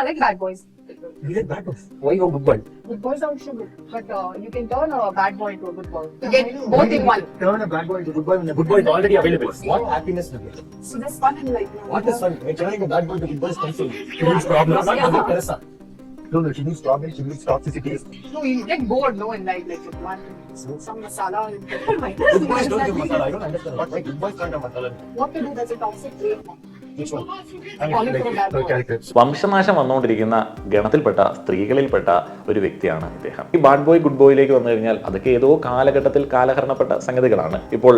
I like bad boys. You like bad boys. Why you a good boy? Good boys don't shoot, but uh, you can turn a bad boy into a good boy. You get both in one. Turn a bad boy into a good boy when a good boy is already available. What happiness do you get? So there's fun in life. you. What is fun? When turning a bad boy to good boy is confusing. She needs problems. Not Mother Teresa. No, no, she needs problems. She needs toxicity. No, you get bored, no, in life. Like, you want some masala. Good boys don't give masala. I don't understand. What? Why good boys can't have masala? What to do? That's a toxic trait. വംശനാശം വന്നുകൊണ്ടിരിക്കുന്ന ഗണത്തിൽപ്പെട്ട സ്ത്രീകളിൽപ്പെട്ട ഒരു വ്യക്തിയാണ് ഇദ്ദേഹം. ഈ bad boy good ബോയിലേക്ക് വന്നു കഴിഞ്ഞാൽ അതൊക്കെ ഏതോ കാലഘട്ടത്തിൽ കാലഹരണപ്പെട്ട സംഗതികളാണ്. ഇപ്പോൾ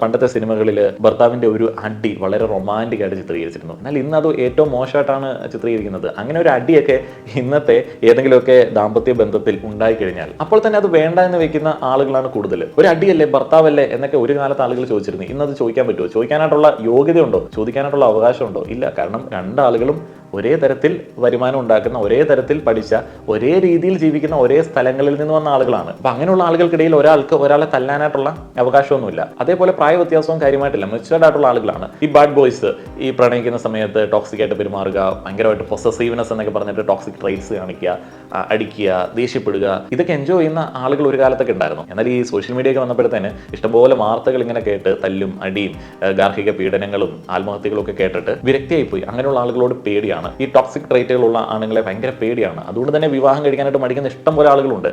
പണ്ടത്തെ സിനിമകളിൽ ഭർത്താവിന്റെ ഒരു അടി വളരെ റൊമാന്റിക് ആയിട്ട് ചിത്രീകരിച്ചിരുന്നു. എന്നാൽ ഇന്ന് അത് ഏറ്റവും മോശമായിട്ടാണ് ചിത്രീകരിക്കുന്നത്. അങ്ങനെ ഒരു അടിയൊക്കെ ഇന്നത്തെ ഏതെങ്കിലുമൊക്കെ ദാമ്പത്യ ബന്ധത്തിൽ ഉണ്ടായി കഴിഞ്ഞാൽ അപ്പോൾ തന്നെ അത് വേണ്ട എന്ന് വെക്കുന്ന ആളുകളാണ് കൂടുതൽ. ഒരു അടിയല്ലേ ഭർത്താവല്ലേ എന്നൊക്കെ ഒരു കാലത്ത് ആളുകൾ ചോദിച്ചിരുന്നു. ഇന്നത് ചോദിക്കാൻ പറ്റുമോ? ചോദിക്കാനായിട്ടുള്ള യോഗ്യതയുണ്ടോ? ചോദിക്കാനായിട്ടുള്ള അവകാശമുണ്ടോ? ഇല്ല. കാരണം രണ്ടാളുകളും ഒരേ തരത്തിൽ വരുമാനം ഉണ്ടാക്കുന്ന ഒരേ തരത്തിൽ പഠിച്ച ഒരേ രീതിയിൽ ജീവിക്കുന്ന ഒരേ സ്ഥലങ്ങളിൽ നിന്ന് വന്ന ആളുകളാണ്. അപ്പൊ അങ്ങനെയുള്ള ആളുകൾക്കിടയിൽ ഒരാൾക്ക് ഒരാളെ തല്ലാനായിട്ടുള്ള അവകാശമൊന്നുമില്ല. അതേപോലെ പ്രായ വ്യത്യാസവും കാര്യമായിട്ടില്ല. മെച്ചുവേർഡ് ആയിട്ടുള്ള ആളുകളാണ്. ഈ ബാഡ് ബോയ്സ് ഈ പ്രണയിക്കുന്ന സമയത്ത് ടോക്സിക് ആയിട്ട് പെരുമാറുക ഭയങ്കരമായിട്ട് പൊസസീവ്നെസ് എന്നൊക്കെ പറഞ്ഞിട്ട് ടോക്സിക് ട്രൈറ്റ്സ് കാണിക്കുക അടിക്കുക ദേഷ്യപ്പെടുക ഇതൊക്കെ എൻജോയ് ചെയ്യുന്ന ആളുകൾ ഒരു കാലത്തൊക്കെ ഉണ്ടായിരുന്നു. എന്നാൽ ഈ സോഷ്യൽ മീഡിയ ഒക്കെ വന്നപ്പോഴത്തേന് ഇഷ്ടംപോലെ വാർത്തകൾ ഇങ്ങനെ കേട്ട് തല്ലും അടിയും ഗാർഹിക പീഡനങ്ങളും ആത്മഹത്യകളും ഒക്കെ കേട്ടിട്ട് വിരക്തിയായി പോയി അങ്ങനെയുള്ള ആളുകളോട് പേടിയാണ്. ഈ ടോക്സിക് ട്രൈറ്റുകളുള്ള ആണുങ്ങളെ ഭയങ്കര പേടിയാണ്. അതുകൊണ്ട് തന്നെ വിവാഹം കഴിക്കാനായിട്ട് മടിക്കുന്ന ഇഷ്ടം പോലെ ആളുകളുണ്ട്.